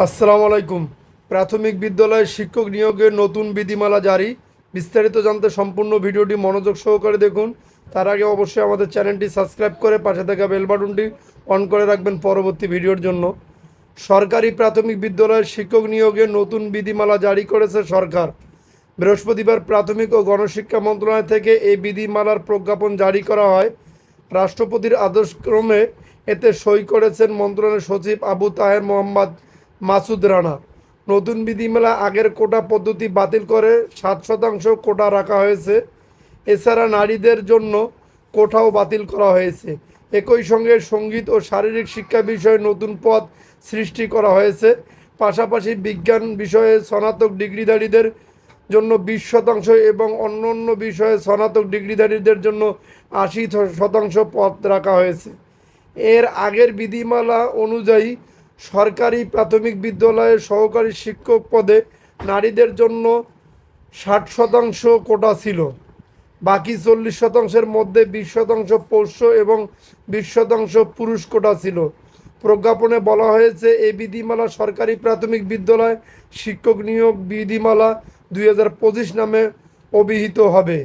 আসসালামু আলাইকুম। প্রাথমিক বিদ্যালয়ের শিক্ষক নিয়োগের নতুন বিধিমালা জারি। বিস্তারিত জানতে সম্পূর্ণ ভিডিওটি মনোযোগ সহকারে দেখুন। তার আগে অবশ্যই আমাদের চ্যানেলটি সাবস্ক্রাইব করে পাশে থাকা বেল বাটনটি অন করে রাখবেন পরবর্তী ভিডিওর জন্য। সরকারি প্রাথমিক বিদ্যালয়ের শিক্ষক নিয়োগের নতুন বিধিমালা জারি করেছে সরকার। বৃহস্পতিবার প্রাথমিক ও গণশিক্ষা মন্ত্রণালয় থেকে এই বিধিমালার প্রজ্ঞাপন জারি করা হয়। রাষ্ট্রপতির আদেশক্রমে এতে সই করেছেন মন্ত্রণালয়ের সচিব আবু তাহের মোহাম্মদ মাসুদ রানা। নতুন বিধিমালা আগের কোটা পদ্ধতি বাতিল করে সাত শতাংশ কোটা রাখা হয়েছে। এছাড়া নারীদের জন্য কোটাও বাতিল করা হয়েছে। একই সঙ্গে সংগীত ও শারীরিক শিক্ষা বিষয়ে নতুন পদ সৃষ্টি করা হয়েছে। পাশাপাশি বিজ্ঞান বিষয়ে স্নাতক ডিগ্রিধারীদের জন্য বিশ শতাংশ এবং অন্য অন্য বিষয়ে স্নাতক ডিগ্রিধারীদের জন্য আশি শতাংশ পদ রাখা হয়েছে। এর আগের বিধিমালা অনুযায়ী সরকারি প্রাথমিক বিদ্যালয়ের সহকারী শিক্ষক পদে নারীদের জন্য ষাট শতাংশ কোটা ছিল। বাকি চল্লিশ শতাংশের মধ্যে বিশ শতাংশ পোষ্য এবং বিশ শতাংশ পুরুষ কোটা ছিল। প্রজ্ঞাপনে বলা হয়েছে, এই বিধিমালা সরকারি প্রাথমিক বিদ্যালয় শিক্ষক নিয়োগ বিধিমালা দুই হাজার পঁচিশ নামে অভিহিত হবে।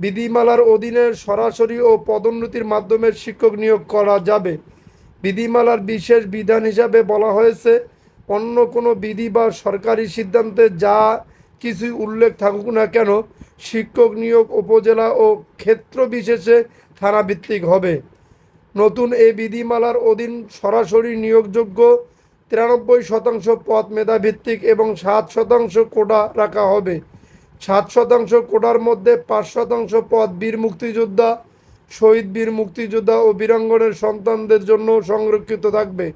বিধিমালার অধীনে সরাসরি ও পদোন্নতির মাধ্যমে শিক্ষক নিয়োগ করা যাবে। বিধিমালার বিশেষ বিধান হিসাবে বলা হয়েছে, অন্য কোনো বিধি বা সরকারি সিদ্ধান্তে যা কিছুই উল্লেখ থাকুক না কেন, শিক্ষক নিয়োগ উপজেলা ও ক্ষেত্র বিশেষে থানাভিত্তিক হবে। নতুন এই বিধিমালার অধীন সরাসরি নিয়োগযোগ্য তিরানব্বই শতাংশ পদ মেধাভিত্তিক এবং সাত শতাংশ কোটা রাখা হবে। সাত শতাংশ কোটার মধ্যে পাঁচ শতাংশ পদ বীর মুক্তিযোদ্ধা শহীদ বীর মুক্তিযোদ্ধা ও বীরাঙ্গনের সন্তানদের জন্য সংরক্ষিত থাকবে।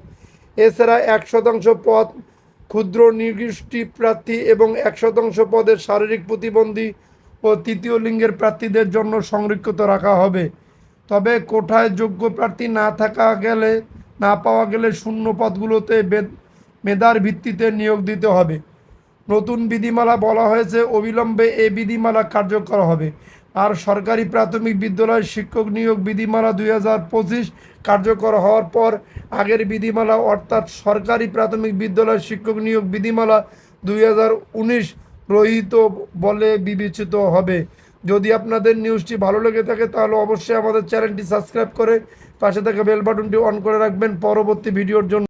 এছাড়া এক শতাংশ পদ ক্ষুদ্র নির্দিষ্টি প্রার্থী এবং এক শতাংশ পদের শারীরিক প্রতিবন্ধী ও তৃতীয় লিঙ্গের প্রার্থীদের জন্য সংরক্ষিত রাখা হবে। তবে কোঠায় যোগ্য প্রার্থী না থাকা গেলে, না পাওয়া গেলে শূন্য পদগুলোতে মেধার ভিত্তিতে নিয়োগ দিতে হবে। নতুন বিধিমালা বলা হয়েছে, অবিলম্বে এই বিধিমালা কার্যকর হবে। আর সরকারি প্রাথমিক বিদ্যালয়ের শিক্ষক নিয়োগ বিধিমালা দুই হাজার পঁচিশ কার্যকর হওয়ার পর আগের বিধিমালা অর্থাৎ সরকারি প্রাথমিক বিদ্যালয়ের শিক্ষক নিয়োগ বিধিমালা দুই হাজার উনিশ রহিত বলে বিবেচিত হবে। যদি আপনাদের নিউজটি ভালো লেগে থাকে, তাহলে অবশ্যই আমাদের চ্যানেলটি সাবস্ক্রাইব করে পাশে থাকা বেল বাটনটি অন করে রাখবেন। পরবর্তী ভিডিওর জন্য